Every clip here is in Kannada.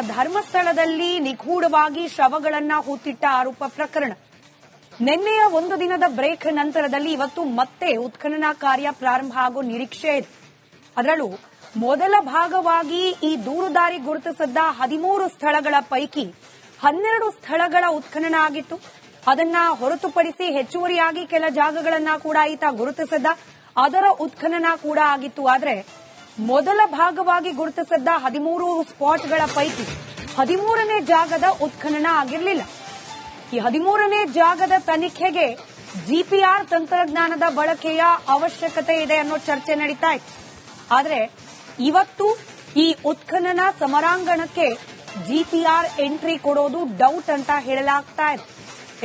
ಧರ್ಮಸ್ಥಳದಲ್ಲಿ ನಿಗೂಢವಾಗಿ ಶವಗಳನ್ನ ಹೂತಿಟ್ಟ ಆರೋಪ ಪ್ರಕರಣ. ನಿನ್ನೆಯ ಒಂದು ದಿನದ ಬ್ರೇಕ್ ನಂತರದಲ್ಲಿ ಇವತ್ತು ಮತ್ತೆ ಉತ್ಖನನ ಕಾರ್ಯ ಪ್ರಾರಂಭ ಆಗೋ ನಿರೀಕ್ಷೆ ಇದೆ. ಅದರಲ್ಲೂ ಮೊದಲ ಭಾಗವಾಗಿ ಈ ದೂರುದಾರಿ ಗುರುತಿಸಿದ್ದ ಹದಿಮೂರು ಸ್ಥಳಗಳ ಪೈಕಿ ಹನ್ನೆರಡು ಸ್ಥಳಗಳ ಉತ್ಖನನ ಆಗಿತ್ತು. ಅದನ್ನ ಹೊರತುಪಡಿಸಿ ಹೆಚ್ಚುವರಿಯಾಗಿ ಕೆಲ ಜಾಗಗಳನ್ನ ಕೂಡ ಈತ ಗುರುತಿಸಿದ್ದ. ಅದರ ಉತ್ಖನನ ಕೂಡ ಆಗಿತ್ತು. ಆದ್ರೆ ಮೊದಲ ಭಾಗವಾಗಿ ಗುರುತಿಸಿದ್ದ ಹದಿಮೂರು ಸ್ಪಾಟ್ಗಳ ಪೈಕಿ ಹದಿಮೂರನೇ ಜಾಗದ ಉತ್ಖನನ ಆಗಿರಲಿಲ್ಲ. ಈ ಹದಿಮೂರನೇ ಜಾಗದ ತನಿಖೆಗೆ ಜಿಪಿಆರ್ ತಂತ್ರಜ್ಞಾನದ ಬಳಕೆಯ ಅವಶ್ಯಕತೆ ಇದೆ ಅನ್ನೋ ಚರ್ಚೆ ನಡೀತಾ ಇತ್ತು. ಆದರೆ ಇವತ್ತು ಈ ಉತ್ಖನನ ಸಮರಾಂಗಣಕ್ಕೆ ಜಿಪಿಆರ್ ಎಂಟ್ರಿ ಕೊಡೋದು ಡೌಟ್ ಅಂತ ಹೇಳಲಾಗ್ತಾ ಇದೆ.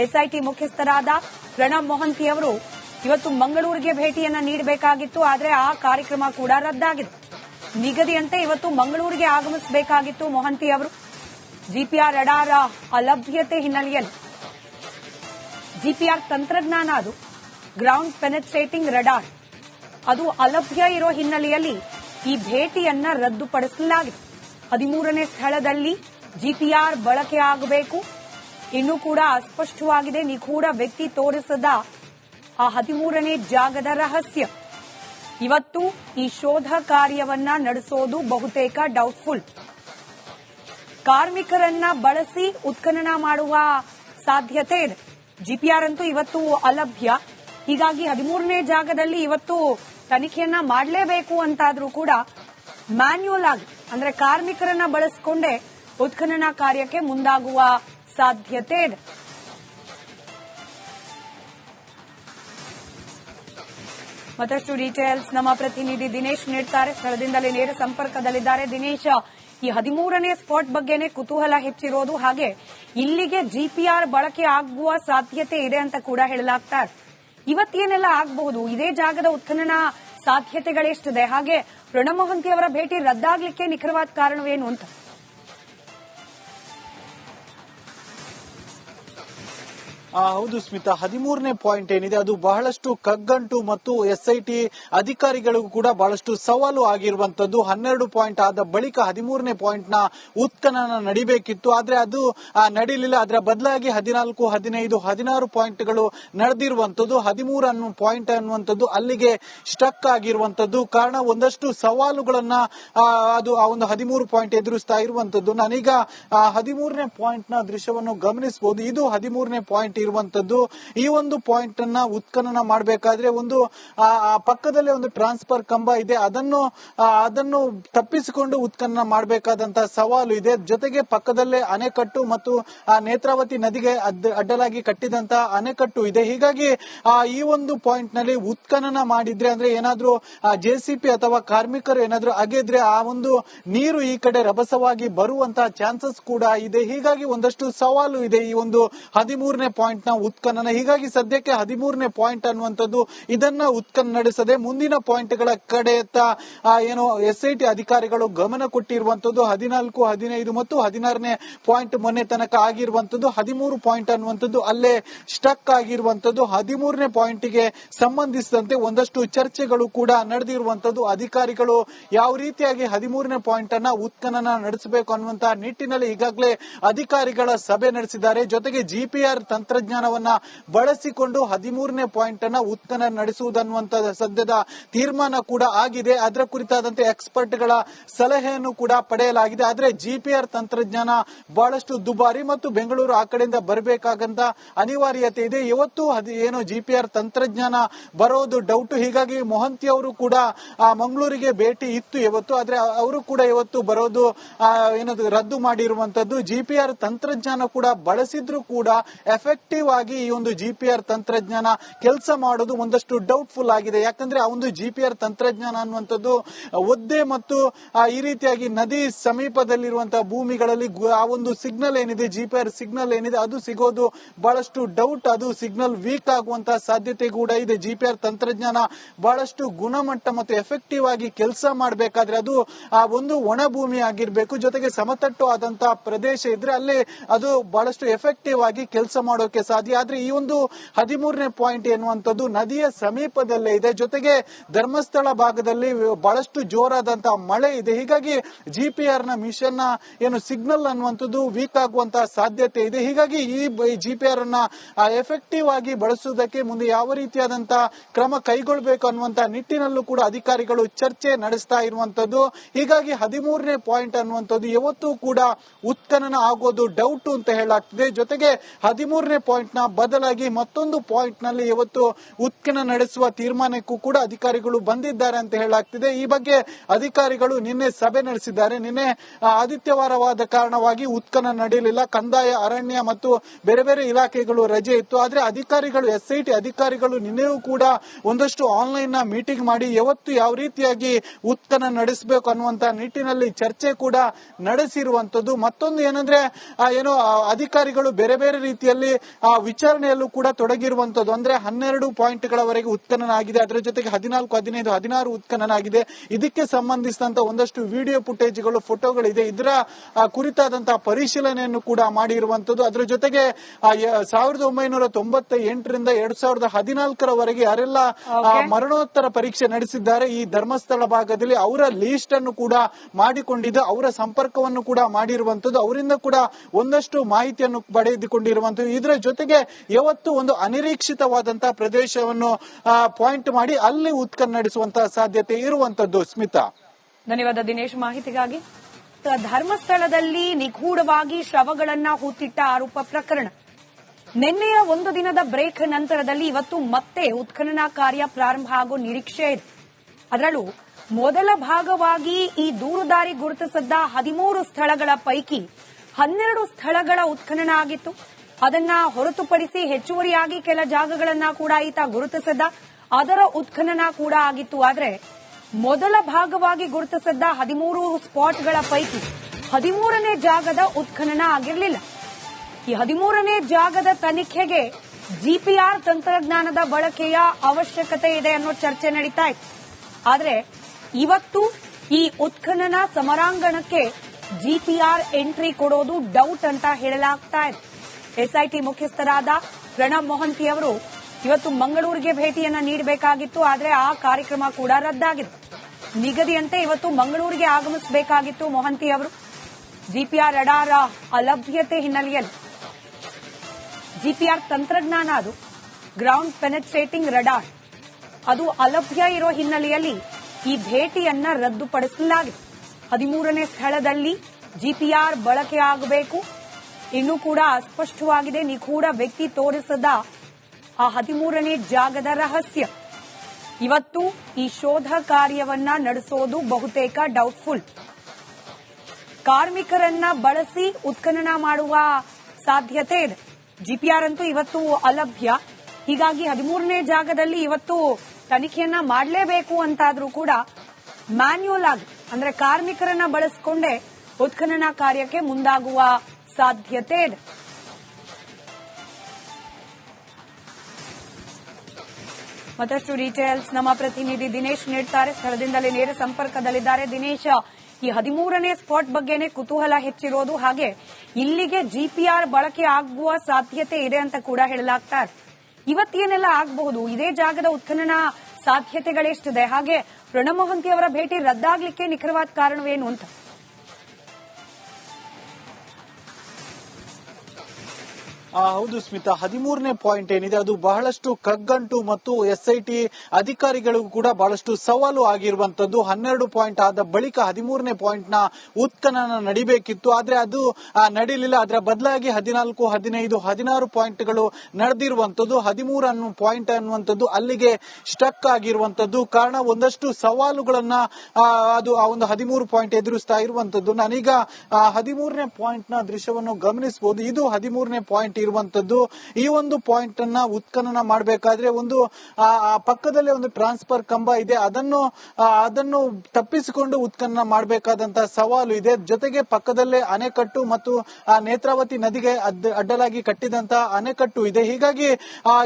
ಎಸ್ಐಟಿ ಮುಖ್ಯಸ್ಥರಾದ ಪ್ರಣಬ್ ಮೊಹಂತಿ ಅವರು ಇವತ್ತು ಮಂಗಳೂರಿಗೆ ಭೇಟಿಯನ್ನ ನೀಡಬೇಕಾಗಿತ್ತು, ಆದರೆ ಆ ಕಾರ್ಯಕ್ರಮ ಕೂಡ ರದ್ದಾಗಿದೆ. ನಿಗದಿಯಂತೆ ಇವತ್ತು ಮಂಗಳೂರಿಗೆ ಆಗಮಿಸಬೇಕಾಗಿತ್ತು ಮೊಹಂತಿ ಅವರು. ಜಿಪಿಆರ್ ರಡಾರ ಅಲಭ್ಯತೆ ಹಿನ್ನೆಲೆಯಲ್ಲಿ. ಜಿಪಿಆರ್ ತಂತ್ರಜ್ಞಾನ ಅದು, ಗ್ರೌಂಡ್ ಪೆನೆಟ್ರೇಟಿಂಗ್ ರಡಾರ್. ಅದು ಅಲಭ್ಯ ಇರೋ ಹಿನ್ನೆಲೆಯಲ್ಲಿ ಈ ಭೇಟಿಯನ್ನ ರದ್ದುಪಡಿಸಲಾಗಿದೆ. ಹದಿಮೂರನೇ ಸ್ಥಳದಲ್ಲಿ ಜಿಪಿಆರ್ ಬಳಕೆ ಆಗಬೇಕು. ಇನ್ನೂ ಕೂಡ ಅಸ್ಪಷ್ಟವಾಗಿದೆ. ನಿಗೂಢ ವ್ಯಕ್ತಿ ತೋರಿಸದ ಆ ಹದಿಮೂರನೇ ಜಾಗದ ರಹಸ್ಯ. ಇವತ್ತು ಈ ಶೋಧ ಕಾರ್ಯವನ್ನ ನಡೆಸೋದು ಬಹುತೇಕ ಡೌಟ್ಫುಲ್. ಕಾರ್ಮಿಕರನ್ನ ಬಳಸಿ ಉತ್ಖನನ ಮಾಡುವ ಸಾಧ್ಯತೆ ಇದೆ. ಜಿಪಿಆರ್ ಅಂತೂ ಇವತ್ತು ಅಲಭ್ಯ. ಹೀಗಾಗಿ ಹದಿಮೂರನೇ ಜಾಗದಲ್ಲಿ ಇವತ್ತು ತನಿಖೆಯನ್ನ ಮಾಡಲೇಬೇಕು ಅಂತಾದ್ರೂ ಕೂಡ ಮ್ಯಾನ್ಯುಯಲ್ ಆಗಿ, ಅಂದ್ರೆ ಕಾರ್ಮಿಕರನ್ನ ಬಳಸಿಕೊಂಡೇ ಉತ್ಖನನ ಕಾರ್ಯಕ್ಕೆ ಮುಂದಾಗುವ ಸಾಧ್ಯತೆ ಇದೆ. ಮತ್ತಷ್ಟು ಡೀಟೇಲ್ಸ್ ನಮ್ಮ ಪ್ರತಿನಿಧಿ ದಿನೇಶ್ ನೀಡ್ತಾರೆ. ಸ್ಥಳದಿಂದಲೇ ನೇರ ಸಂಪರ್ಕದಲ್ಲಿದ್ದಾರೆ. ದಿನೇಶ್, ಈ ಹದಿಮೂರನೇ ಸ್ಪಾಟ್ ಬಗ್ಗೆನೆ ಕುತೂಹಲ ಹೆಚ್ಚಿರೋದು ಹಾಗೆ ಇಲ್ಲಿಗೆ ಜಿಪಿಆರ್ ಬಳಕೆ ಆಗುವ ಸಾಧ್ಯತೆ ಇದೆ ಅಂತ ಕೂಡ ಹೇಳಲಾಗ್ತಾ ಇವತ್ತೇನೆಲ್ಲ ಆಗಬಹುದು? ಇದೇ ಜಾಗದ ಉತ್ಖನನ ಸಾಧ್ಯತೆಗಳೆಷ್ಟಿದೆ. ಹಾಗೆ ಪ್ರಣಬ್ ಅವರ ಭೇಟಿ ರದ್ದಾಗ್ಲಿಕ್ಕೆ ನಿಖರವಾದ ಕಾರಣವೇನು ಅಂತ. ಹೌದು ಸ್ಮಿತಾ, ಹದಿಮೂರನೇ ಪಾಯಿಂಟ್ ಏನಿದೆ, ಅದು ಬಹಳಷ್ಟು ಕಗ್ಗಂಟು ಮತ್ತು ಎಸ್ಐಟಿ ಅಧಿಕಾರಿಗಳಿಗೂ ಕೂಡ ಬಹಳಷ್ಟು ಸವಾಲು ಆಗಿರುವಂತದ್ದು ಹನ್ನೆರಡು ಪಾಯಿಂಟ್ ಆದ ಬಳಿಕ ಹದಿಮೂರನೇ ಪಾಯಿಂಟ್ನ ಉತ್ಖನನ ನಡಿಬೇಕಿತ್ತು. ಆದ್ರೆ ಅದು ನಡೀಲಿಲ್ಲ. ಅದರ ಬದಲಾಗಿ ಹದಿನಾಲ್ಕು, ಹದಿನೈದು, ಹದಿನಾರು ಪಾಯಿಂಟ್ಗಳು ನಡೆದಿರುವಂತದ್ದು ಹದಿಮೂರು ಪಾಯಿಂಟ್ ಅನ್ನುವಂಥದ್ದು ಅಲ್ಲಿಗೆ ಸ್ಟಕ್ ಆಗಿರುವಂತದ್ದು ಕಾರಣ ಒಂದಷ್ಟು ಸವಾಲುಗಳನ್ನ ಅದು, ಆ ಒಂದು ಹದಿಮೂರು ಪಾಯಿಂಟ್ ಎದುರಿಸ್ತಾ ಇರುವಂತದ್ದು ನಾನೀಗ ಹದಿಮೂರನೇ ಪಾಯಿಂಟ್ನ ದೃಶ್ಯವನ್ನು ಗಮನಿಸಬಹುದು ಇದು ಹದಿಮೂರನೇ ಪಾಯಿಂಟ್ ಇರುವಂತದ್ದು ಈ ಒಂದು ಪಾಯಿಂಟ್ ಅನ್ನ ಉತ್ಖನನ ಮಾಡಬೇಕಾದ್ರೆ ಒಂದು ಪಕ್ಕದಲ್ಲೇ ಒಂದು ಟ್ರಾನ್ಸ್ಫರ್ ಕಂಬ ಇದೆ. ಅದನ್ನು ಅದನ್ನು ತಪ್ಪಿಸಿಕೊಂಡು ಉತ್ಖನನ ಮಾಡಬೇಕಾದಂತಹ ಸವಾಲು ಇದೆ. ಜೊತೆಗೆ ಪಕ್ಕದಲ್ಲೇ ಅಣೆಕಟ್ಟು ಮತ್ತು, ಆ, ನೇತ್ರಾವತಿ ನದಿಗೆ ಅಡ್ಡ- ಅಡ್ಡಲಾಗಿ ಕಟ್ಟಿದಂತಹ ಅಣೆಕಟ್ಟು ಇದೆ. ಹೀಗಾಗಿ ಈ ಒಂದು ಪಾಯಿಂಟ್ನಲ್ಲಿ ಉತ್ಖನನ ಮಾಡಿದ್ರೆ ಅಂದ್ರೆ ಏನಾದ್ರೂ ಜೆಸಿಪಿ ಅಥವಾ ಕಾರ್ಮಿಕರು ಏನಾದ್ರೂ ಅಗೆದ್ರೆ ಆ ಒಂದು ನೀರು ಈ ಕಡೆ ರಭಸವಾಗಿ ಬರುವಂತಹ ಚಾನ್ಸಸ್ ಕೂಡ ಇದೆ. ಹೀಗಾಗಿ ಒಂದಷ್ಟು ಸವಾಲು ಇದೆ ಈ ಒಂದು ಹದಿಮೂರನೇ ಪಾಯಿಂಟ್ ನ ಉತ್ಖನನ. ಹೀಗಾಗಿ ಸದ್ಯಕ್ಕೆ ಹದಿಮೂರನೇ ಪಾಯಿಂಟ್ ಅನ್ನುವಂಥದ್ದು ಇದನ್ನ ಉತ್ಖನ ನಡೆಸದೆ ಮುಂದಿನ ಪಾಯಿಂಟ್ಗಳ ಕಡೆಯತ್ತ ಎಸ್ ಏನು ಎಸ್ಐಟಿ ಅಧಿಕಾರಿಗಳು ಗಮನ ಕೊಟ್ಟಿರುವಂತದ್ದು ಹದಿನಾಲ್ಕು, ಹದಿನೈದು ಮತ್ತು ಹದಿನಾರನೇ ಪಾಯಿಂಟ್ ಮೊನ್ನೆ ತನಕ ಆಗಿರುವಂತದ್ದು ಹದಿಮೂರು ಪಾಯಿಂಟ್ ಅನ್ನುವಂಥದ್ದು ಅಲ್ಲೇ ಸ್ಟಕ್ ಆಗಿರುವಂತದ್ದು ಹದಿಮೂರನೇ ಪಾಯಿಂಟ್ಗೆ ಸಂಬಂಧಿಸಿದಂತೆ ಒಂದಷ್ಟು ಚರ್ಚೆಗಳು ಕೂಡ ನಡೆದಿರುವಂತದ್ದು ಅಧಿಕಾರಿಗಳು ಯಾವ ರೀತಿಯಾಗಿ ಹದಿಮೂರನೇ ಪಾಯಿಂಟ್ ಅನ್ನ ಉತ್ಖನನ ನಡೆಸಬೇಕು ಅನ್ನುವಂತಹ ನಿಟ್ಟಿನಲ್ಲಿ ಈಗಾಗಲೇ ಅಧಿಕಾರಿಗಳ ಸಭೆ ನಡೆಸಿದ್ದಾರೆ. ಜೊತೆಗೆ ಜಿಪಿಆರ್ ತಂತ್ರಜ್ಞಾನವನ್ನ ಬಳಸಿಕೊಂಡು ಹದಿಮೂರನೇ ಪಾಯಿಂಟ್ ಅನ್ನ ಉತ್ಖನ ನಡೆಸುವುದನ್ನುವಂತ ಸದ್ಯದ ತೀರ್ಮಾನ ಕೂಡ ಆಗಿದೆ. ಅದರ ಕುರಿತಾದಂತೆ ಎಕ್ಸ್ಪರ್ಟ್ಗಳ ಸಲಹೆಯನ್ನು ಕೂಡ ಪಡೆಯಲಾಗಿದೆ. ಆದರೆ ಜಿಪಿಆರ್ ತಂತ್ರಜ್ಞಾನ ಬಹಳಷ್ಟು ದುಬಾರಿ ಮತ್ತು ಬೆಂಗಳೂರು ಆ ಕಡೆಯಿಂದ ಬರಬೇಕಾಗಂತ ಅನಿವಾರ್ಯತೆ ಇದೆ. ಇವತ್ತು ಏನು ಜಿಪಿಆರ್ ತಂತ್ರಜ್ಞಾನ ಬರೋದು ಡೌಟ್. ಹೀಗಾಗಿ ಮೊಹಂತಿ ಅವರು ಕೂಡ ಮಂಗಳೂರಿಗೆ ಭೇಟಿ ಇತ್ತು ಇವತ್ತು. ಆದ್ರೆ ಅವರು ಕೂಡ ಇವತ್ತು ಬರೋದು ಏನದು, ರದ್ದು ಮಾಡಿರುವಂತದ್ದು. ಜಿಪಿಆರ್ ತಂತ್ರಜ್ಞಾನ ಕೂಡ ಬಳಸಿದ್ರು ಕೂಡ ಎಫೆಕ್ಟಿವ್ ಆಗಿ ಈ ಒಂದು ಜಿಪಿಆರ್ ತಂತ್ರಜ್ಞಾನ ಕೆಲಸ ಮಾಡೋದು ಒಂದಷ್ಟು ಡೌಟ್ಫುಲ್ ಆಗಿದೆ. ಯಾಕಂದ್ರೆ ಆ ಒಂದು ಜಿಪಿಆರ್ ತಂತ್ರಜ್ಞಾನ ಅನ್ನುವಂಥದ್ದು ಒದ್ದೆ ಮತ್ತು ಈ ರೀತಿಯಾಗಿ ನದಿ ಸಮೀಪದಲ್ಲಿರುವಂತಹ ಭೂಮಿಗಳಲ್ಲಿ ಆ ಒಂದು ಸಿಗ್ನಲ್ ಏನಿದೆ ಜಿಪಿಆರ್ ಸಿಗ್ನಲ್ ಏನಿದೆ, ಅದು ಸಿಗೋದು ಬಹಳಷ್ಟು ಡೌಟ್ ಅದು ಸಿಗ್ನಲ್ ವೀಕ್ ಆಗುವಂತಹ ಸಾಧ್ಯತೆ ಕೂಡ ಇದೆ. ಜಿಪಿಆರ್ ತಂತ್ರಜ್ಞಾನ ಬಹಳಷ್ಟು ಗುಣಮಟ್ಟ ಮತ್ತು ಎಫೆಕ್ಟಿವ್ ಆಗಿ ಕೆಲಸ ಮಾಡಬೇಕಾದ್ರೆ ಅದು, ಆ, ಒಂದು ಒಣ ಭೂಮಿ ಆಗಿರ್ಬೇಕು. ಜೊತೆಗೆ ಸಮತಟ್ಟು ಆದಂತಹ ಪ್ರದೇಶ ಇದ್ರೆ ಅಲ್ಲಿ ಅದು ಬಹಳಷ್ಟು ಎಫೆಕ್ಟಿವ್ ಆಗಿ ಕೆಲಸ ಮಾಡೋಕೆ ಸಾಧ್ಯ. ಆದ್ರೆ ಈ ಒಂದು ಹದಿಮೂರನೇ ಪಾಯಿಂಟ್ ಎನ್ನುವಂಥದ್ದು ನದಿಯ ಸಮೀಪದಲ್ಲೇ ಇದೆ. ಜೊತೆಗೆ ಧರ್ಮಸ್ಥಳ ಭಾಗದಲ್ಲಿ ಬಹಳಷ್ಟು ಜೋರಾದಂತಹ ಮಳೆ ಇದೆ. ಹೀಗಾಗಿ ಜಿಪಿಆರ್ನ ಮಿಷನ್ನ ಏನು ಸಿಗ್ನಲ್ ಅನ್ನುವಂಥದ್ದು ವೀಕ್ ಆಗುವಂತಹ ಸಾಧ್ಯತೆ ಇದೆ. ಹೀಗಾಗಿ ಈ ಜಿಪಿಆರ್ ಅನ್ನ ಎಫೆಕ್ಟಿವ್ ಆಗಿ ಬಳಸುವುದಕ್ಕೆ ಮುಂದೆ ಯಾವ ರೀತಿಯಾದಂತಹ ಕ್ರಮ ಕೈಗೊಳ್ಳಬೇಕು ಅನ್ನುವಂತ ನಿಟ್ಟಿನಲ್ಲೂ ಕೂಡ ಅಧಿಕಾರಿಗಳು ಚರ್ಚೆ ನಡೆಸ್ತಾ ಇರುವಂತದ್ದು ಹೀಗಾಗಿ ಹದಿಮೂರನೇ ಪಾಯಿಂಟ್ ಅನ್ನುವಂಥದ್ದು ಯಾವತ್ತೂ ಕೂಡ ಉತ್ಖನನ ಆಗೋದು ಡೌಟ್ ಅಂತ ಹೇಳಲಾಗ್ತಿದೆ. ಜೊತೆಗೆ ಹದಿಮೂರನೇ ಪಾಯಿಂಟ್ನ ಬದಲಾಗಿ ಮತ್ತೊಂದು ಪಾಯಿಂಟ್ನಲ್ಲಿ ಇವತ್ತು ಉತ್ಖನ ನಡೆಸುವ ತೀರ್ಮಾನಕ್ಕೂ ಕೂಡ ಅಧಿಕಾರಿಗಳು ಬಂದಿದ್ದಾರೆ ಅಂತ ಹೇಳಲಾಗ್ತಿದೆ. ಈ ಬಗ್ಗೆ ಅಧಿಕಾರಿಗಳು ನಿನ್ನೆ ಸಭೆ ನಡೆಸಿದ್ದಾರೆ. ನಿನ್ನೆ ಆದಿತ್ಯವಾರವಾದ ಕಾರಣವಾಗಿ ಉತ್ಖನ ನಡೆಯಲಿಲ್ಲ. ಕಂದಾಯ, ಅರಣ್ಯ ಮತ್ತು ಬೇರೆ ಬೇರೆ ಇಲಾಖೆಗಳು ರಜೆ ಇತ್ತು. ಆದ್ರೆ ಅಧಿಕಾರಿಗಳು, ಎಸ್ಐಟಿ ಅಧಿಕಾರಿಗಳು ನಿನ್ನೆಯೂ ಕೂಡ ಒಂದಷ್ಟು ಆನ್ಲೈನ್ನ ಮೀಟಿಂಗ್ ಮಾಡಿ ಯಾವತ್ತು ಯಾವ ರೀತಿಯಾಗಿ ಉತ್ಖನ ನಡೆಸಬೇಕು ಅನ್ನುವಂತ ನಿಟ್ಟಿನಲ್ಲಿ ಚರ್ಚೆ ಕೂಡ ನಡೆಸಿರುವಂತದ್ದು ಮತ್ತೊಂದು ಏನಂದ್ರೆ ಏನು ಅಧಿಕಾರಿಗಳು ಬೇರೆ ಬೇರೆ ರೀತಿಯಲ್ಲಿ ಆ ವಿಚಾರಣೆಯಲ್ಲೂ ಕೂಡ ತೊಡಗಿರುವಂತದ್ದು. ಅಂದ್ರೆ ಹನ್ನೆರಡು ಪಾಯಿಂಟ್ ಗಳವರೆಗೆ ಉತ್ಖನನ ಆಗಿದೆ ಅದರ ಜೊತೆಗೆ ಹದಿನಾಲ್ಕು ಹದಿನೈದು ಹದಿನಾರು ಉತ್ಖನನ ಆಗಿದೆ ಇದಕ್ಕೆ ಸಂಬಂಧಿಸಿದಂತ ಒಂದಷ್ಟು ವಿಡಿಯೋ ಫುಟೇಜ್ಗಳು ಫೋಟೋಗಳಿದೆ. ಇದರ ಕುರಿತಾದಂತಹ ಪರಿಶೀಲನೆಯನ್ನು ಕೂಡ ಮಾಡಿರುವಂತದ್ದು. ಅದರ ಜೊತೆಗೆ ಸಾವಿರದ ಒಂಬೈನೂರ ತೊಂಬತ್ತ ಎಂಟರಿಂದ ಎರಡ್ ಸಾವಿರದ ಹದಿನಾಲ್ಕರವರೆಗೆ ಯಾರೆಲ್ಲ ಮರಣೋತ್ತರ ಪರೀಕ್ಷೆ ನಡೆಸಿದ್ದಾರೆ ಈ ಧರ್ಮಸ್ಥಳ ಭಾಗದಲ್ಲಿ ಅವರ ಲೀಸ್ಟ್ ಅನ್ನು ಕೂಡ ಮಾಡಿಕೊಂಡಿದ್ದು ಅವರ ಸಂಪರ್ಕವನ್ನು ಕೂಡ ಮಾಡಿರುವಂತದ್ದು. ಅವರಿಂದ ಕೂಡ ಒಂದಷ್ಟು ಮಾಹಿತಿಯನ್ನು ಪಡೆದುಕೊಂಡಿರುವಂತದ್ದು. ಇದರ ಜೊತೆಗೆ ಯಾವತ್ತು ಒಂದು ಅನಿರೀಕ್ಷಿತವಾದಂತಹ ಪ್ರದೇಶವನ್ನು ಪಾಯಿಂಟ್ ಮಾಡಿ ಅಲ್ಲಿ ಉತ್ಖನನ ನಡೆಸುವಂತಹ ಸಾಧ್ಯತೆ ಇರುವಂತದ್ದು. ಸ್ಮಿತಾ. ಧನ್ಯವಾದ ದಿನೇಶ್ ಮಾಹಿತಿಗಾಗಿ. ಧರ್ಮಸ್ಥಳದಲ್ಲಿ ನಿಗೂಢವಾಗಿ ಶವಗಳನ್ನ ಹೂತಿಟ್ಟ ಆರೋಪ ಪ್ರಕರಣ. ನಿನ್ನೆಯ ಒಂದು ದಿನದ ಬ್ರೇಕ್ ನಂತರದಲ್ಲಿ ಇವತ್ತು ಮತ್ತೆ ಉತ್ಖನನ ಕಾರ್ಯ ಪ್ರಾರಂಭ ಆಗೋ ನಿರೀಕ್ಷೆ ಇದೆ. ಅದರಲ್ಲೂ ಮೊದಲ ಭಾಗವಾಗಿ ಈ ದೂರುದಾರಿ ಗುರುತಿಸಿದ್ದ ಹದಿಮೂರು ಸ್ಥಳಗಳ ಪೈಕಿ ಹನ್ನೆರಡು ಸ್ಥಳಗಳ ಉತ್ಖನನ ಆಗಿತ್ತು. ಅದನ್ನ ಹೊರತುಪಡಿಸಿ ಹೆಚ್ಚುವರಿಯಾಗಿ ಕೆಲ ಜಾಗಗಳನ್ನ ಕೂಡ ಈತ ಗುರುತಿಸಿದ್ದ. ಅದರ ಉತ್ಖನನ ಕೂಡ ಆಗಿತ್ತು. ಆದರೆ ಮೊದಲ ಭಾಗವಾಗಿ ಗುರುತಿಸಿದ್ದ ಹದಿಮೂರು ಸ್ಪಾಟ್ಗಳ ಪೈಕಿ ಹದಿಮೂರನೇ ಜಾಗದ ಉತ್ಖನನ ಆಗಿರಲಿಲ್ಲ. ಈ ಹದಿಮೂರನೇ ಜಾಗದ ತನಿಖೆಗೆ ಜಿಪಿಆರ್ ತಂತ್ರಜ್ಞಾನದ ಬಳಕೆಯ ಅವಶ್ಯಕತೆ ಇದೆ ಅನ್ನೋ ಚರ್ಚೆ ನಡೀತಾ ಇತ್ತು. ಆದರೆ ಇವತ್ತು ಈ ಉತ್ಖನನ ಸಮರಾಂಗಣಕ್ಕೆ ಜಿಪಿಆರ್ ಎಂಟ್ರಿ ಕೊಡೋದು ಡೌಟ್ ಅಂತ ಹೇಳಲಾಗ್ತಾ ಇದೆ. ಎಸ್ಐಟಿ ಮುಖ್ಯಸ್ಥರಾದ ಪ್ರಣಬ್ ಮೊಹಂತಿ ಅವರು ಇವತ್ತು ಮಂಗಳೂರಿಗೆ ಭೇಟಿಯನ್ನ ನೀಡಬೇಕಾಗಿತ್ತು, ಆದರೆ ಆ ಕಾರ್ಯಕ್ರಮ ಕೂಡ ರದ್ದಾಗಿತ್ತು ನಿಗದಿಯಂತೆ ಇವತ್ತು ಮಂಗಳೂರಿಗೆ ಆಗಮಿಸಬೇಕಾಗಿತ್ತು ಮೊಹಂತಿ ಅವರು. ಜಿಪಿಆರ್ ರಡಾರ ಅಲಭ್ಯತೆ ಹಿನ್ನೆಲೆಯಲ್ಲಿ. ಜಿಪಿಆರ್ ತಂತ್ರಜ್ಞಾನ ಅದು, ಗ್ರೌಂಡ್ ಪೆನೆಟ್ರೇಟಿಂಗ್ ರಡಾರ್. ಅದು ಅಲಭ್ಯ ಇರೋ ಹಿನ್ನೆಲೆಯಲ್ಲಿ ಈ ಭೇಟಿಯನ್ನ ರದ್ದುಪಡಿಸಲಾಗಿದೆ. ಹದಿಮೂರನೇ ಸ್ಥಳದಲ್ಲಿ ಜಿಪಿಆರ್ ಬಳಕೆ ಆಗಬೇಕು. ಇನ್ನೂ ಕೂಡ ಅಸ್ಪಷ್ಟವಾಗಿದೆ. ನಿಗೂಢ ವ್ಯಕ್ತಿ ತೋರಿಸದ ಆ ಹದಿಮೂರನೇ ಜಾಗದ ರಹಸ್ಯ. ಇವತ್ತು ಈ ಶೋಧ ಕಾರ್ಯವನ್ನ ನಡೆಸೋದು ಬಹುತೇಕ ಡೌಟ್ಫುಲ್ ಕಾರ್ಮಿಕರನ್ನ ಬಳಸಿ ಉತ್ಖನನ ಮಾಡುವ ಸಾಧ್ಯತೆ ಇದೆ. ಜಿಪಿಆರ್ ಅಂತೂ ಇವತ್ತು ಅಲಭ್ಯ. ಹೀಗಾಗಿ ಹದಿಮೂರನೇ ಜಾಗದಲ್ಲಿ ಇವತ್ತು ತನಿಖೆಯನ್ನ ಮಾಡಲೇಬೇಕು ಅಂತಾದ್ರೂ ಕೂಡ ಮ್ಯಾನ್ಯುಯಲ್ ಆಗಿ, ಅಂದ್ರೆ ಕಾರ್ಮಿಕರನ್ನ ಬಳಸಿಕೊಂಡೇ ಉತ್ಖನನ ಕಾರ್ಯಕ್ಕೆ ಮುಂದಾಗುವ ಸಾಧ್ಯತೆ ಇದೆ. ಮತ್ತಷ್ಟು ಡೀಟೇಲ್ಸ್ ನಮ್ಮ ಪ್ರತಿನಿಧಿ ದಿನೇಶ್ ನೀಡ್ತಾರೆ. ಸ್ಥಳದಿಂದಲೇ ನೇರ ಸಂಪರ್ಕದಲ್ಲಿದ್ದಾರೆ. ದಿನೇಶ್, ಈ ಹದಿಮೂರನೇ ಸ್ಪಾಟ್ ಬಗ್ಗೆನೇ ಕುತೂಹಲ ಹೆಚ್ಚಿರೋದು ಹಾಗೆ ಇಲ್ಲಿಗೆ ಜಿಪಿಆರ್ ಬಳಕೆ ಆಗುವ ಸಾಧ್ಯತೆ ಇದೆ ಅಂತ ಕೂಡ ಹೇಳಲಾಗ್ತಾ ಇವತ್ತೇನೆಲ್ಲ ಆಗಬಹುದು? ಇದೇ ಜಾಗದ ಉತ್ಖನನ ಸಾಧ್ಯತೆಗಳೆಷ್ಟಿದೆ. ಹಾಗೆ ಪ್ರಣಬ್ ಅವರ ಭೇಟಿ ರದ್ದಾಗ್ಲಿಕ್ಕೆ ನಿಖರವಾದ ಕಾರಣವೇನು ಅಂತ. ಹೌದು ಸ್ಮಿತಾ, ಹದಿಮೂರನೇ ಪಾಯಿಂಟ್ ಏನಿದೆ, ಅದು ಬಹಳಷ್ಟು ಕಗ್ಗಂಟು ಮತ್ತು ಎಸ್ಐಟಿ ಅಧಿಕಾರಿಗಳಿಗೂ ಕೂಡ ಬಹಳಷ್ಟು ಸವಾಲು ಆಗಿರುವಂತದ್ದು ಹನ್ನೆರಡು ಪಾಯಿಂಟ್ ಆದ ಬಳಿಕ ಹದಿಮೂರನೇ ಪಾಯಿಂಟ್ನ ಉತ್ಖನನ ನಡಿಬೇಕಿತ್ತು. ಆದ್ರೆ ಅದು ನಡೀಲಿಲ್ಲ. ಅದರ ಬದಲಾಗಿ ಹದಿನಾಲ್ಕು, ಹದಿನೈದು, ಹದಿನಾರು ಪಾಯಿಂಟ್ಗಳು ನಡೆದಿರುವಂತದ್ದು ಹದಿಮೂರು ಪಾಯಿಂಟ್ ಅನ್ನುವಂಥದ್ದು ಅಲ್ಲಿಗೆ ಸ್ಟಕ್ ಆಗಿರುವಂತದ್ದು ಕಾರಣ ಒಂದಷ್ಟು ಸವಾಲುಗಳನ್ನ ಅದು ಆ ಒಂದು ಹದಿಮೂರು ಪಾಯಿಂಟ್ ಎದುರಿಸ್ತಾ ಇರುವಂತದ್ದು ನಾನೀಗ ಹದಿಮೂರನೇ ಪಾಯಿಂಟ್ನ ದೃಶ್ಯವನ್ನು ಗಮನಿಸಬಹುದು ಇದು ಹದಿಮೂರನೇ ಪಾಯಿಂಟ್ ಇರುವಂತದ್ದು ಈ ಒಂದು ಪಾಯಿಂಟ್ ಅನ್ನ ಉತ್ಖನನ ಮಾಡಬೇಕಾದ್ರೆ ಒಂದು ಪಕ್ಕದಲ್ಲೇ ಒಂದು ಟ್ರಾನ್ಸ್ಫರ್ ಕಂಬ ಇದೆ. ಅದನ್ನು ಅದನ್ನು ತಪ್ಪಿಸಿಕೊಂಡು ಉತ್ಖನನ ಮಾಡಬೇಕಾದಂತಹ ಸವಾಲು ಇದೆ. ಜೊತೆಗೆ ಪಕ್ಕದಲ್ಲೇ ಅಣೆಕಟ್ಟು ಮತ್ತು ನೇತ್ರಾವತಿ ನದಿಗೆ ಅಡ್ಡ- ಅಡ್ಡಲಾಗಿ ಕಟ್ಟಿದಂತಹ ಅಣೆಕಟ್ಟು ಇದೆ. ಹೀಗಾಗಿ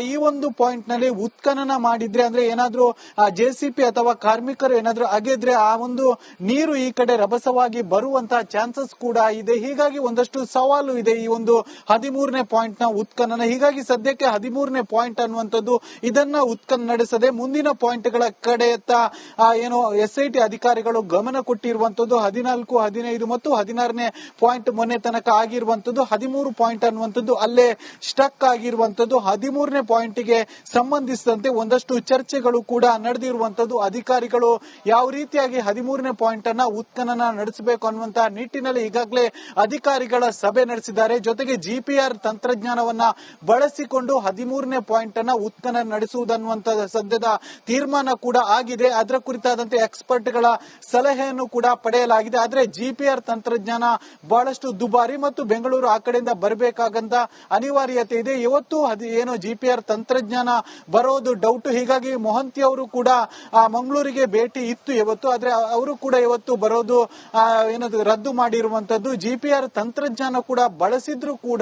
ಈ ಒಂದು ಪಾಯಿಂಟ್ನಲ್ಲಿ ಉತ್ಖನನ ಮಾಡಿದ್ರೆ ಅಂದ್ರೆ ಏನಾದ್ರೂ ಜೆಸಿಪಿ ಅಥವಾ ಕಾರ್ಮಿಕರು ಏನಾದ್ರೂ ಅಗೆದ್ರೆ ಆ ಒಂದು ನೀರು ಈ ಕಡೆ ರಭಸವಾಗಿ ಬರುವಂತಹ ಚಾನ್ಸಸ್ ಕೂಡ ಇದೆ. ಹೀಗಾಗಿ ಒಂದಷ್ಟು ಸವಾಲು ಇದೆ ಈ ಒಂದು ಹದಿಮೂರನೇ ಪಾಯಿಂಟ್ ಪಾಯಿಂಟ್ನ ಉತ್ಖನನ. ಹೀಗಾಗಿ ಸದ್ಯಕ್ಕೆ ಹದಿಮೂರನೇ ಪಾಯಿಂಟ್ ಅನ್ನುವಂಥದ್ದು ಇದನ್ನ ಉತ್ಖನ ನಡೆಸದೆ ಮುಂದಿನ ಪಾಯಿಂಟ್ಗಳ ಕಡೆಯತ್ತ ಏನು ಎಸ್ ಐ ಟಿ ಅಧಿಕಾರಿಗಳು ಗಮನ ಕೊಟ್ಟಿರುವಂತದ್ದು ಹದಿನಾಲ್ಕು, ಹದಿನೈದು ಮತ್ತು ಹದಿನಾರನೇ ಪಾಯಿಂಟ್ ಮೊನ್ನೆ ತನಕ ಆಗಿರುವಂತದ್ದು ಹದಿಮೂರು ಪಾಯಿಂಟ್ ಅನ್ನುವಂಥದ್ದು ಅಲ್ಲೇ ಸ್ಟಕ್ ಆಗಿರುವಂತದ್ದು ಹದಿಮೂರನೇ ಪಾಯಿಂಟ್ಗೆ ಸಂಬಂಧಿಸಿದಂತೆ ಒಂದಷ್ಟು ಚರ್ಚೆಗಳು ಕೂಡ ನಡೆದಿರುವಂತದ್ದು ಅಧಿಕಾರಿಗಳು ಯಾವ ರೀತಿಯಾಗಿ ಹದಿಮೂರನೇ ಪಾಯಿಂಟ್ ಅನ್ನ ಉತ್ಖನನ ನಡೆಸಬೇಕು ಅನ್ನುವಂತಹ ನಿಟ್ಟಿನಲ್ಲಿ ಈಗಾಗಲೇ ಅಧಿಕಾರಿಗಳ ಸಭೆ ನಡೆಸಿದ್ದಾರೆ. ಜೊತೆಗೆ ಜಿಪಿಆರ್ ತಂತ್ರಜ್ಞಾನವನ್ನ ಬಳಸಿಕೊಂಡು ಹದಿಮೂರನೇ ಪಾಯಿಂಟ್ ಅನ್ನ ಉತ್ಖನನ ನಡೆಸುವುದನ್ನುವಂತ ಸದ್ಯದ ತೀರ್ಮಾನ ಕೂಡ ಆಗಿದೆ. ಅದರ ಕುರಿತಾದಂತೆ ಎಕ್ಸ್ಪರ್ಟ್ಗಳ ಸಲಹೆಯನ್ನು ಕೂಡ ಪಡೆಯಲಾಗಿದೆ. ಆದರೆ ಜಿಪಿಆರ್ ತಂತ್ರಜ್ಞಾನ ಬಹಳಷ್ಟು ದುಬಾರಿ ಮತ್ತು ಬೆಂಗಳೂರು ಆ ಕಡೆಯಿಂದ ಬರಬೇಕಾಗಂತ ಅನಿವಾರ್ಯತೆ ಇದೆ. ಇವತ್ತು ಏನು ಜಿಪಿಆರ್ ತಂತ್ರಜ್ಞಾನ ಬರೋದು ಡೌಟ್. ಹೀಗಾಗಿ ಮೊಹಂತಿ ಅವರು ಕೂಡ ಮಂಗಳೂರಿಗೆ ಭೇಟಿ ಇತ್ತು ಇವತ್ತು. ಆದ್ರೆ ಅವರು ಕೂಡ ಇವತ್ತು ಬರೋದು ಏನದು, ರದ್ದು ಮಾಡಿರುವಂತದ್ದು. ಜಿಪಿಆರ್ ತಂತ್ರಜ್ಞಾನ ಕೂಡ ಬಳಸಿದ್ರು ಕೂಡ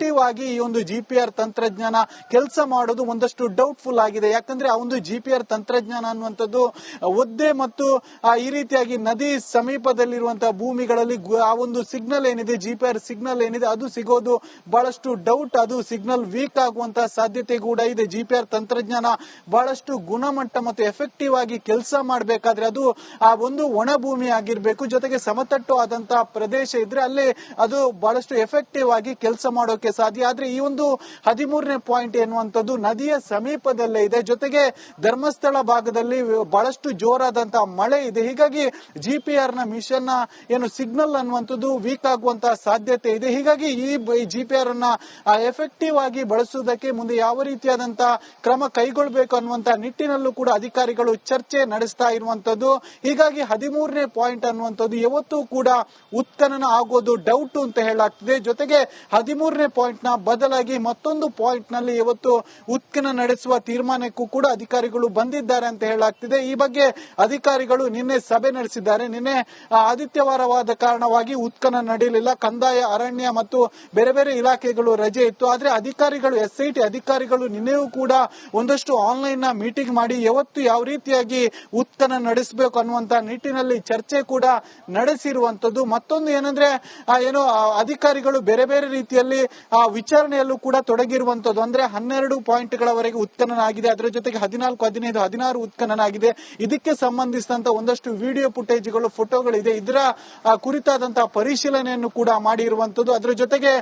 ಎಫೆಕ್ಟಿವ್ ಆಗಿ ಈ ಒಂದು ಆರ್ ತಂತ್ರಜ್ಞಾನ ಕೆಲಸ ಮಾಡೋದು ಒಂದಷ್ಟು ಡೌಟ್ಫುಲ್ ಆಗಿದೆ. ಯಾಕಂದ್ರೆ ಆ ಒಂದು ಜಿ ಪಿ ಆರ್ ತಂತ್ರಜ್ಞಾನ ಅನ್ನುವಂಥದ್ದು ಒದ್ದೆ ಮತ್ತು ಈ ರೀತಿಯಾಗಿ ನದಿ ಸಮೀಪದಲ್ಲಿರುವಂತಹ ಭೂಮಿಗಳಲ್ಲಿ ಆ ಒಂದು ಸಿಗ್ನಲ್ ಏನಿದೆ ಜಿ ಪಿ ಆರ್ ಸಿಗ್ನಲ್ ಏನಿದೆ, ಅದು ಸಿಗೋದು ಬಹಳಷ್ಟು ಡೌಟ್ ಅದು ಸಿಗ್ನಲ್ ವೀಕ್ ಆಗುವಂತಹ ಸಾಧ್ಯತೆ ಕೂಡ ಇದೆ. ಜಿ ಪಿ ಆರ್ ತಂತ್ರಜ್ಞಾನ ಬಹಳಷ್ಟು ಗುಣಮಟ್ಟ ಮತ್ತು ಎಫೆಕ್ಟಿವ್ ಆಗಿ ಕೆಲಸ ಮಾಡಬೇಕಾದ್ರೆ ಅದು ಆ ಒಂದು ಒಣ ಭೂಮಿ ಆಗಿರಬೇಕು. ಜೊತೆಗೆ ಸಮತಟ್ಟು ಆದಂತಹ ಪ್ರದೇಶ ಇದ್ರೆ ಅಲ್ಲಿ ಅದು ಬಹಳಷ್ಟು ಎಫೆಕ್ಟಿವ್ ಆಗಿ ಕೆಲಸ ಮಾಡೋಕೆ ಸಾಧ್ಯ. ಆದ್ರೆ ಈ ಒಂದು ಹದಿಮೂರನೇ ಪಾಯಿಂಟ್ ಎನ್ನುವಂಥದ್ದು ನದಿಯ ಸಮೀಪದಲ್ಲೇ ಇದೆ. ಜೊತೆಗೆ ಧರ್ಮಸ್ಥಳ ಭಾಗದಲ್ಲಿ ಬಹಳಷ್ಟು ಜೋರಾದಂತಹ ಮಳೆ ಇದೆ. ಹೀಗಾಗಿ ಜಿಪಿಆರ್ನ ಮಿಷನ್ ಏನು ಸಿಗ್ನಲ್ ಅನ್ನುವಂಥದ್ದು ವೀಕ್ ಆಗುವಂತಹ ಸಾಧ್ಯತೆ ಇದೆ. ಹೀಗಾಗಿ ಈ ಜಿಪಿಆರ್ ಅನ್ನ ಎಫೆಕ್ಟಿವ್ ಆಗಿ ಬಳಸುವುದಕ್ಕೆ ಮುಂದೆ ಯಾವ ರೀತಿಯಾದಂತಹ ಕ್ರಮ ಕೈಗೊಳ್ಳಬೇಕು ಅನ್ನುವಂತಹ ನಿಟ್ಟಿನಲ್ಲೂ ಕೂಡ ಅಧಿಕಾರಿಗಳು ಚರ್ಚೆ ನಡೆಸ್ತಾ ಇರುವಂತದ್ದು ಹೀಗಾಗಿ ಹದಿಮೂರನೇ ಪಾಯಿಂಟ್ ಅನ್ನುವಂಥದ್ದು ಯಾವತ್ತೂ ಕೂಡ ಉತ್ಖನನ ಆಗೋದು ಡೌಟ್ ಅಂತ ಹೇಳಾಗ್ತಿದೆ ಜೊತೆಗೆ ಹದಿಮೂರನೇ ಪಾಯಿಂಟ್ನ ಬದಲಾಗಿ ಮತ್ತೊಂದು ಪಾಯಿಂಟ್ನಲ್ಲಿ ಇವತ್ತು ಉತ್ಖನ ನಡೆಸುವ ತೀರ್ಮಾನಕ್ಕೂ ಕೂಡ ಅಧಿಕಾರಿಗಳು ಬಂದಿದ್ದಾರೆ ಅಂತ ಹೇಳಲಾಗ್ತಿದೆ. ಈ ಬಗ್ಗೆ ಅಧಿಕಾರಿಗಳು ನಿನ್ನೆ ಸಭೆ ನಡೆಸಿದ್ದಾರೆ. ನಿನ್ನೆ ಆದಿತ್ಯವಾರವಾದ ಕಾರಣವಾಗಿ ಉತ್ಖನ ನಡೆಯಲಿಲ್ಲ. ಕಂದಾಯ, ಅರಣ್ಯ ಮತ್ತು ಬೇರೆ ಬೇರೆ ಇಲಾಖೆಗಳು ರಜೆ ಇತ್ತು. ಆದ್ರೆ ಅಧಿಕಾರಿಗಳು, ಎಸ್ಐಟಿ ಅಧಿಕಾರಿಗಳು ನಿನ್ನೆಯೂ ಕೂಡ ಒಂದಷ್ಟು ಆನ್ಲೈನ್ನ ಮೀಟಿಂಗ್ ಮಾಡಿ ಯಾವತ್ತು ಯಾವ ರೀತಿಯಾಗಿ ಉತ್ಖನ ನಡೆಸಬೇಕು ಅನ್ನುವಂತ ನಿಟ್ಟಿನಲ್ಲಿ ಚರ್ಚೆ ಕೂಡ ನಡೆಸಿರುವಂತದ್ದು. ಮತ್ತೊಂದು ಏನಂದ್ರೆ ಏನು ಅಧಿಕಾರಿಗಳು ಬೇರೆ ಬೇರೆ ರೀತಿಯಲ್ಲಿ ಆ ವಿಚಾರಣೆಯಲ್ಲೂ ಕೂಡ ತೊಡಗಿರುವಂತದ್ದು. ಅಂದ್ರೆ ಹನ್ನೆರಡು ಪಾಯಿಂಟ್ ಗಳವರೆಗೆ ಉತ್ಖನನ ಆಗಿದೆ ಅದರ ಜೊತೆಗೆ ಹದಿನಾಲ್ಕು ಹದಿನೈದು ಹದಿನಾರು ಉತ್ಖನನ ಆಗಿದೆ ಇದಕ್ಕೆ ಸಂಬಂಧಿಸಿದಂತ ಒಂದಷ್ಟು ವಿಡಿಯೋ ಫುಟೇಜ್ಗಳು ಫೋಟೋಗಳಿದೆ. ಇದರ ಕುರಿತಾದಂತ ಕುರಿತಾದಂತಹ ಪರಿಶೀಲನೆಯನ್ನು ಕೂಡ ಮಾಡಿರುವಂತದ್ದು. ಅದರ ಜೊತೆಗೆ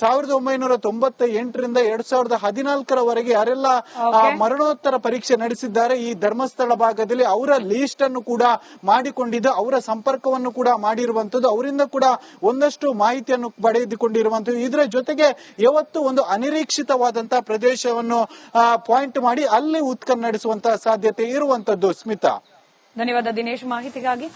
ಸಾವಿರದ ಒಂಬೈನೂರ ತೊಂಬತ್ತ ಎಂಟರಿಂದ ಎರಡ್ ಸಾವಿರದ ಹದಿನಾಲ್ಕರವರೆಗೆ ಯಾರೆಲ್ಲ ಮರಣೋತ್ತರ ಪರೀಕ್ಷೆ ನಡೆಸಿದ್ದಾರೆ ಈ ಧರ್ಮಸ್ಥಳ ಭಾಗದಲ್ಲಿ ಅವರ ಲೀಸ್ಟ್ ಅನ್ನು ಕೂಡ ಮಾಡಿಕೊಂಡಿದ್ದು ಅವರ ಸಂಪರ್ಕವನ್ನು ಕೂಡ ಮಾಡಿರುವಂತದ್ದು. ಅವರಿಂದ ಕೂಡ ಒಂದಷ್ಟು ಮಾಹಿತಿಯನ್ನು ಪಡೆದುಕೊಂಡಿರುವಂತದ್ದು. ಇದರ ಜೊತೆಗೆ ಯಾವತ್ತು ಒಂದು ಅನಿರೀಕ್ಷಿತವಾದಂತಹ ಪ್ರದೇಶವನ್ನು ಪಾಯಿಂಟ್ ಮಾಡಿ ಅಲ್ಲಿ ಉತ್ಖನನ ನಡೆಸುವಂತಹ ಸಾಧ್ಯತೆ ಇರುವಂತದ್ದು. ಸ್ಮಿತಾ. ಧನ್ಯವಾದ ದಿನೇಶ್. ಮಾಹಿತಿಗಾಗಿ